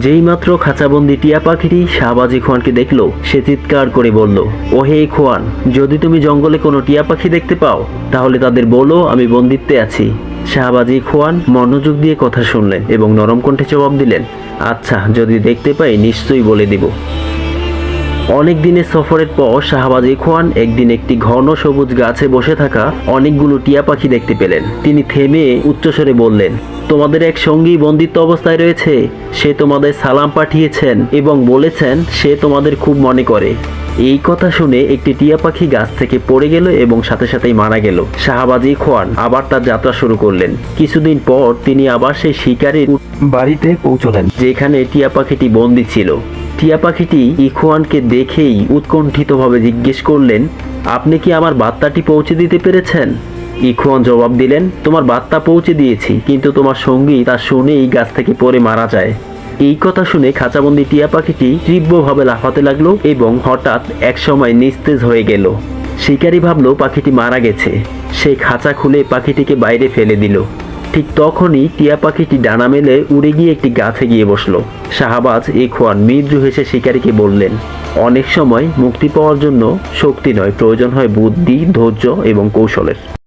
যেইমাত্র খাঁচাবন্দি টিয়া পাখিটি শাহবাজি খোয়ানকে দেখল, সে চিৎকার করে বলল ও হে খোয়ান, যদি তুমি জঙ্গলে কোনো টিয়া পাখি দেখতে পাও, তাহলে তাদের বলো, আমি বন্দিত্বে আছি। শাহবাজি খোয়ান মনোযোগ দিয়ে কথা শুনলেন এবং নরম কণ্ঠে জবাব দিলেন আচ্ছা যদি দেখতে পাই, নিশ্চয়ই বলে দিব। অনেক দিনের সফরের পর শাহবাজি খোয়ান একদিন একটি ঘন সবুজ গাছে বসে থাকা অনেকগুলো টিয়া পাখি দেখতে পেলেন। তিনি থেমে উচ্চস্বরে বললেন তোমাদের এক সঙ্গী বন্দিত্ব অবস্থায় রয়েছে। সে তোমাদের সালাম পাঠিয়েছেন এবং বলেছেন সে তোমাদের খুব মনে করে। এই কথা শুনে একটি টিয়া পাখি গাছ থেকে পড়ে গেল এবং সাথে সাথেই মারা গেল। শাহবাজি খোয়ান আবার তার যাত্রা শুরু করলেন। কিছুদিন পর তিনি আবার সেই শিকারের বাড়িতে পৌঁছলেন। যেখানে টিয়া পাখিটি বন্দি ছিল। টিয়া পাখিটি ইখওয়ানকে দেখেই উৎকণ্ঠিতভাবে জিজ্ঞেস করলেন, আপনি কি আমার বার্তাটি পৌঁছে দিতে পেরেছেন? ইখওয়ান জবাব দিলেন, তোমার বার্তা পৌঁছে দিয়েছি, কিন্তু তোমার সঙ্গী তা শুনেই গাছ থেকে পড়ে মারা যায়। এই কথা শুনে খাঁচাবন্দি টিয়া পাখিটি তীব্রভাবে লাফাতে লাগল এবং হঠাৎ একসময় নিস্তেজ হয়ে গেল। শিকারী ভাবলো, পাখিটি মারা গেছে। সে খাঁচা খুলে পাখিটিকে বাইরে ফেলে দিল। ঠিক তখনই টিয়া পাখিটি ডানা মেলে উড়ে গিয়ে একটি গাছে গিয়ে বসল। শাহবাজ খোয়ান মৃদু হেসে শিকারীকে বললেন, অনেক সময় মুক্তি পাওয়ার জন্য শক্তি নয়, প্রয়োজন হয় বুদ্ধি, ধৈর্য এবং কৌশলের।